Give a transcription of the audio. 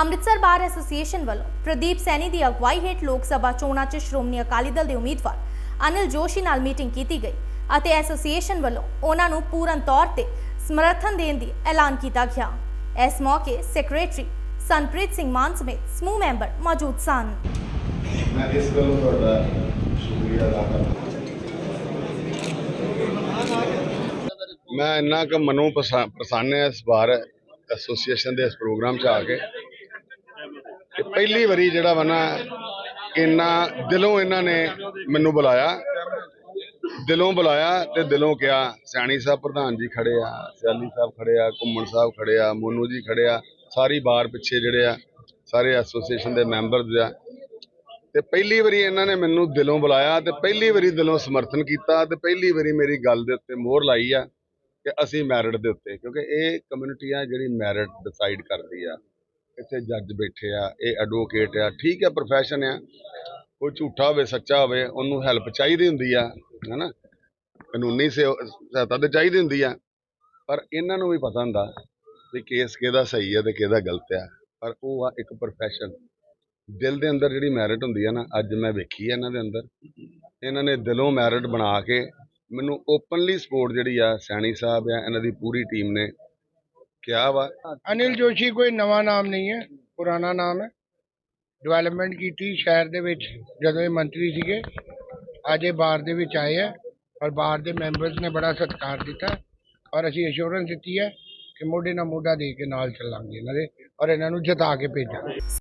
Amritsar bar association ਵੱਲੋਂ ਪ੍ਰਦੀਪ ਸੈਣੀ ਦੀ ਅਗਵਾਈ ਹੇਠ ਲੋਕ ਸਭਾ ਚੋਣਾਂ 'ਚ ਸ਼੍ਰੋਮਣੀ ਅਕਾਲੀ ਦਲ ਦੇ ਉਮੀਦਵਾਰ ਅਨਿਲ ਜੋਸ਼ੀ ਨਾਲ ਮੀਟਿੰਗ ਕੀਤੀ ਗਈ ਅਤੇ ਐਸੋਸੀਏਸ਼ਨ ਵੱਲੋਂ ਉਹਨਾਂ ਨੂੰ ਪੂਰਨ ਤੌਰ ਤੇ ਸਮਰਥਨ ਦੇਣ ਦੀ ਐਲਾਨ ਕੀਤਾ ਗਿਆ। ਇਸ ਮੌਕੇ ਸੈਕਟਰੀ ਸੰਪ੍ਰੀਤ ਸਿੰਘ ਮਾਨ ਸਮੇਤ ਸਮੂਹ ਮੈਂਬਰ ਮੌਜੂਦ ਸਨ। ਮੈਂ ਇਸ ਗੱਲੋਂ ਤੁਹਾਡਾ ਸ਼ੁਕਰੀਆ ਅਦਾ ਕਰਦਾ ਮੈਂ ਇੰਨਾ ਕੁ ਮਨੋਂ ਪਸਾ- ਪ੍ਰਸੰਨ ਹਾਂ ਇਸ ਵਾਰ ਐਸੋਸੀਏਸ਼ਨ ਦੇ ਇਸ ਪ੍ਰੋਗਰਾਮ 'ਚ ਆ ਕੇ ਕਿ। ਪਹਿਲੀ ਵਾਰੀ ਜਿਹੜਾ ਵਾ ਨਾ, ਇੰਨਾ ਦਿਲੋਂ ਇਹਨਾਂ ਨੇ ਮੈਨੂੰ ਬੁਲਾਇਆ। ਦਿਲੋਂ ਬੁਲਾਇਆ ਤੇ ਦਿਲੋਂ ਕਿਹਾ, ਸਿਆਣੀ ਸਾਹਿਬ ਪ੍ਰਧਾਨ ਜੀ ਖੜੇ ਆ, ਸਿਆਲੀ ਸਾਹਿਬ ਖੜੇ ਆ, ਘੁੰਮਣ ਸਾਹਿਬ ਖੜੇ ਆ, ਮੋਨੂ ਜੀ ਖੜੇ ਆ, ਸਾਰੀ ਬਾਰ ਪਿੱਛੇ ਜਿਹੜੇ ਆ, ਸਾਰੇ ਐਸੋਸੀਏਸ਼ਨ ਦੇ ਮੈਂਬਰਸ ਆ। ਤੇ ਪਹਿਲੀ ਵਾਰੀ ਇਹਨਾਂ ਨੇ ਮੈਨੂੰ ਦਿਲੋਂ ਬੁਲਾਇਆ ਤੇ ਪਹਿਲੀ ਵਾਰੀ ਦਿਲੋਂ ਸਮਰਥਨ ਕੀਤਾ ਤੇ ਪਹਿਲੀ ਵਾਰੀ ਮੇਰੀ ਗੱਲ ਦੇ ਉੱਤੇ ਮੋਹਰ ਲਾਈ ਆ ਕਿ ਅਸੀਂ ਮੈਰਿਟ ਦੇ ਉੱਤੇ, ਕਿਉਂਕਿ ਇਹ ਕਮਿਊਨਿਟੀ ਆ ਜਿਹੜੀ ਮੈਰਿਟ ਡਿਸਾਈਡ ਕਰਦੀ ਆ। ਇੱਥੇ ਜੱਜ ਬੈਠੇ ਆ, ਇਹ ਐਡਵੋਕੇਟ ਆ, ਠੀਕ ਹੈ ਪ੍ਰੋਫੈਸ਼ਨ ਆ। ਕੋਈ ਝੂਠਾ ਹੋਵੇ, ਸੱਚਾ ਹੋਵੇ, ਉਹਨੂੰ ਹੈਲਪ ਚਾਹੀਦੀ ਹੁੰਦੀ ਆ, ਹਨਾ? ਕਾਨੂੰਨੀ ਸੇਵ- ਸਹਾਇਤਾ ਤੇ ਚਾਹੀਦੀ ਹੁੰਦੀ ਆ। ਪਰ ਇਹਨਾਂ ਨੂੰ ਵੀ ਪਤਾ ਹੁੰਦਾ ਵੀ ਕੇਸ ਕਿਹਦਾ ਸਹੀ ਹੈ ਤੇ ਕਿਹਦਾ ਗਲਤ ਆ। ਪਰ ਉਹ ਆ ਇੱਕ ਪ੍ਰੋਫੈਸ਼ਨ ਦਿਲ ਦੇ ਅੰਦਰ ਜਿਹੜੀ ਮੈਰਿਟ ਹੁੰਦੀ ਆ ਨਾ, ਅੱਜ ਮੈਂ ਵੇਖੀ ਆ ਇਹਨਾਂ ਦੇ ਅੰਦਰ। ਇਹਨਾਂ ਨੇ ਦਿਲੋਂ ਮੈਰਿਟ ਬਣਾ ਕੇ ਮੈਨੂੰ ਓਪਨਲੀ ਸਪੋਰਟ ਜਿਹੜੀ ਆ, ਸੈਣੀ ਸਾਹਿਬ ਆ, ਇਹਨਾਂ ਦੀ ਪੂਰੀ ਟੀਮ ਨੇ। ਕਿਹਾ ਵਾ ਅਨਿਲ ਜੋਸ਼ੀ ਕੋਈ ਨਵਾਂ ਨਾਮ ਨਹੀਂ ਹੈ ਪੁਰਾਣਾ ਨਾਮ ਹੈ। ਡਿਵੈਲਪਮੈਂਟ ਕੀਤੀ ਸ਼ਹਿਰ ਦੇ ਵਿੱਚ ਜਦੋਂ ਇਹ ਮੰਤਰੀ ਸੀਗੇ ਅੱਜ ਇਹ ਬਾਰ ਦੇ ਵਿੱਚ ਆਏ ਹੈ ਔਰ ਬਾਰ ਦੇ ਮੈਂਬਰਸ ਨੇ ਬੜਾ ਸਤਿਕਾਰ ਦਿੱਤਾ ਔਰ ਅਸੀਂ ਅਸ਼ੋਰੈਂਸ ਦਿੱਤੀ ਹੈ ਕਿ ਮੋਢੇ ਨਾਲ ਮੋਢਾ ਦੇ ਕੇ ਨਾਲ ਚੱਲਾਂਗੇ ਇਹਨਾਂ ਦੇ ਔਰ ਇਹਨਾਂ ਨੂੰ ਜਿਤਾ ਕੇ ਭੇਜਾਂਗੇ।